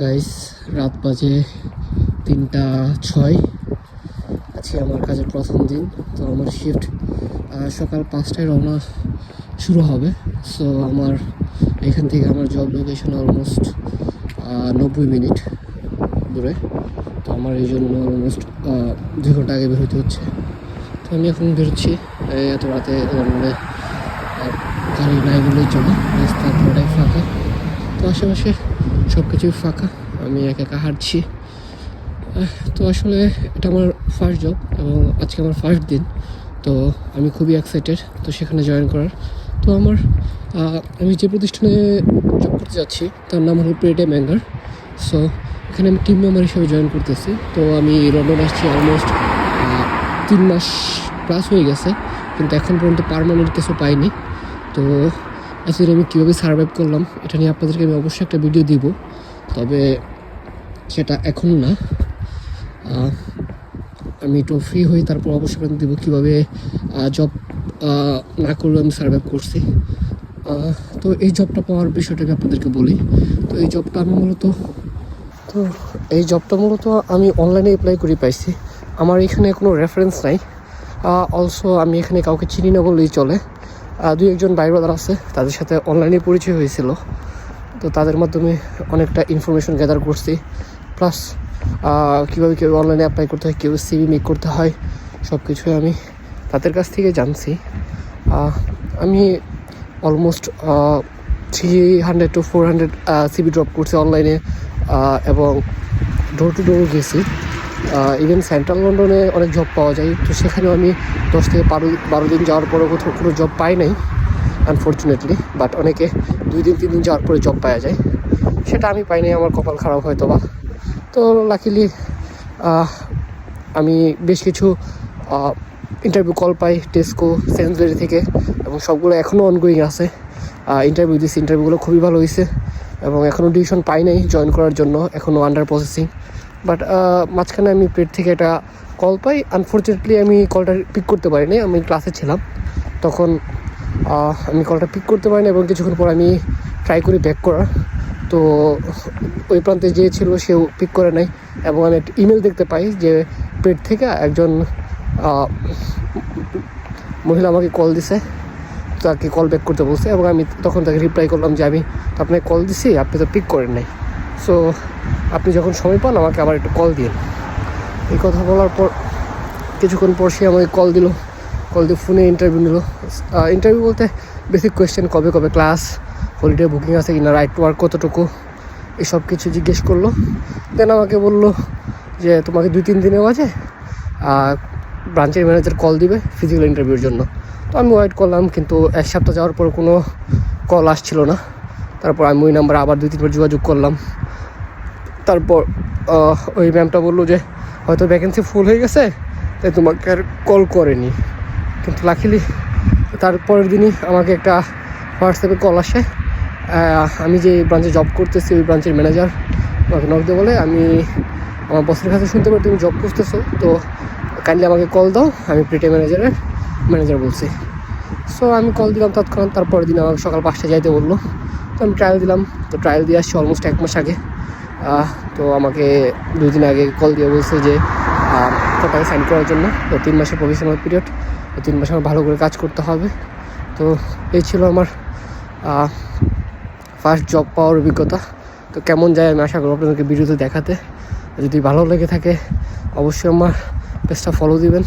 Guys রাত বাজে তিনটা ছয়। আজকে আমার কাজের প্রথম দিন, তো আমার শিফট সকাল পাঁচটায় রওনা শুরু হবে। সো আমার এখান থেকে আমার জব লোকেশন অলমোস্ট নব্বই মিনিট দূরে। তো আমার এই জন্য অলমোস্ট দুই ঘণ্টা আগে বের হতে হচ্ছে। তো আমি এখন বেরোচ্ছি এত রাতে মানে গাড়ি নাই বলেই চলে, রাস্তা পুরোটাই ফাঁকা। তো আশেপাশে সব কিছুই ফাঁকা, আমি একা একা হাঁটছি। তো আসলে এটা আমার ফার্স্ট জব এবং আজকে আমার ফার্স্ট দিন, তো আমি খুবই এক্সাইটেড তো সেখানে জয়েন করার। তো আমার আমি যে প্রতিষ্ঠানে জব করতে যাচ্ছি, তার নাম হলো প্রেটে ম্যাঙ্গার সো এখানে আমি টিম মেম্বার হিসেবে জয়েন করতেছি। তো আমি লন্ডন আসছি অলমোস্ট তিন মাস প্লাস হয়ে গেছে, কিন্তু এখন পর্যন্ত পারমানেন্ট কিছু পাইনি। তো আসলে আমি কীভাবে সার্ভাইভ করলাম, এটা নিয়ে আপনাদেরকে আমি অবশ্যই একটা ভিডিও দিব। তবে সেটা এখন না। আমি একটু ফ্রি হই তারপর অবশ্যই আপনাদের দিব কীভাবে জব না করলেও আমি সার্ভাইভ করছি। তো এই জবটা পাওয়ার বিষয়টা আমি আপনাদেরকে বলি। তো এই জবটা আমি মূলত, তো এই জবটা মূলত আমি অনলাইনে অ্যাপ্লাই করে পাইছি। আমার এখানে কোনো রেফারেন্স নাই। অলসো আমি এখানে কাউকে চিনি না বললেই চলে। দুই একজন ভাই ব্রাদার আছে, তাদের সাথে অনলাইনে পরিচয় হয়েছিল। তো তাদের মাধ্যমে অনেকটা ইনফরমেশন গ্যাদার করছি। প্লাস কীভাবে কীভাবে অনলাইনে অ্যাপ্লাই করতে হয়, কীভাবে সিভি মেক করতে হয় সব কিছুই আমি তাদের কাছ থেকে জানছি। আমি almost three hundred to four hundred CV drop করছি অনলাইনে এবং ডোর টু ডোর গেছি। ইভেন সেন্ট্রাল লন্ডনে অনেক জব পাওয়া যায়, তো সেখানেও আমি দশ থেকে বারো বারো দিন যাওয়ার পরেও কোথাও কোনো জব পাই নাই আনফর্চুনেটলি বাট অনেকে দুই দিন, তিন দিন যাওয়ার পরে জব পাওয়া যায়। সেটা আমি পাইনি আমার কপাল খারাপ হয়তো বা তো লাকিলি আমি বেশ কিছু ইন্টারভিউ কল পাই টেস্কো সেন্সবেরি থেকে, এবং সবগুলো এখনও অনগোয়িং আছে। ইন্টারভিউ দিয়েছি ইন্টারভিউগুলো খুবই ভালো হয়েছে এবং এখনও ডিসিশন পাই নাই জয়েন করার জন্য এখনও আন্ডার প্রসেসিং বাট মাঝখানে আমি পেট থেকে একটা কল পাই। আনফর্চুনেটলি আমি কলটা পিক করতে পারিনি। আমি ক্লাসে ছিলাম। তখন আমি কলটা পিক করতে পারিনি এবং কিছুক্ষণ পর আমি ট্রাই করি ব্যাক করার। তো, ওই প্রান্তে যে ছিল, সেও পিক করে নাই এবং আমি একটা ইমেল দেখতে পাই যে পেট থেকে একজন মহিলা আমাকে কল দিছে। তাকে কল ব্যাক করতে বলছে এবং আমি তখন তাকে রিপ্লাই করলাম যে আমি আপনাকে কল দিছি, আপনি তো পিক করেন নাই। সো আপনি যখন সময় পান, আমাকে আবার একটু কল দিন এই কথা বলার পর, কিছুক্ষণ পর সে আমাকে কল দিল। কল দিয়ে ফোনে ইন্টারভিউ নিল। ইন্টারভিউ বলতে বেসিক কোয়েশ্চেন কবে কবে ক্লাস হলিডে বুকিং আছে কিনা রাইট টু ওয়ার্ক কতটুকু, এসব কিছু জিজ্ঞেস করল। দেন আমাকে বলল যে, তোমাকে দুই তিন দিনের মাঝে ব্রাঞ্চের ম্যানেজার কল দিবে ফিজিক্যাল ইন্টারভিউর জন্য। তো আমি ওয়েট করলাম, কিন্তু এক সপ্তাহ যাওয়ার পর কোনো কল আসছিল না। তারপর আমি ওই নাম্বারে আবার দুই তিনবার যোগাযোগ করলাম। তারপর ওই ম্যামটা বলল যে, হয়তো ভ্যাকেন্সি ফুল হয়ে গেছে, তাই তোমাকে আর কল করেনি। কিন্তু লাখিলি তারপরের দিনই আমাকে একটা হোয়াটসঅ্যাপে কল আসে। আমি যে ব্রাঞ্চে জব করতেছি, ওই ব্রাঞ্চের ম্যানেজার আমাকে নক দিয়ে বলে, আমি আমার বসের কাছে শুনতে পারি, তুমি জব করতেছো তো কাইন্ডলি আমাকে কল দাও, আমি প্রিটে ম্যানেজারের ম্যানেজার বলছি। সো আমি কল দিলাম তৎক্ষণাৎ, তারপরের দিন আমাকে সকাল পাঁচটায় যাইতে বলল। তো আমি ট্রায়াল দিলাম, তো ট্রায়াল দিয়ে আসছি অলমোস্ট এক মাস আগে। তো আমাকে দুই দিন আগে কল দিয়ে বলছে যে কোটাকে সাইন করার জন্য। তো তিন মাসের প্রফেশনাল পিরিয়ড তো তিন মাসে আমার ভালো করে কাজ করতে হবে। তো এই ছিল আমার ফার্স্ট জব পাওয়ার অভিজ্ঞতা। তো কেমন যায় আমি আশা করব আপনাদেরকে ভিডিওতে দেখাতে। যদি ভালো লেগে থাকে, অবশ্যই আমার পেজটা ফলো দিবেন।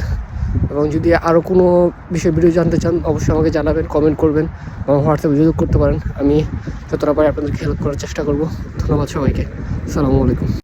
এবং যদি আরও কোনো বিষয়ে ভিডিও জানতে চান, অবশ্যই আমাকে জানাবেন কমেন্ট করবেন এবং হোয়াটসঅ্যাপে যোগাযোগ করতে পারেন। আমি যতটা পারি আপনাদেরকে হেল্প করার চেষ্টা করব। ধন্যবাদ সবাইকে। সালামু আলাইকুম।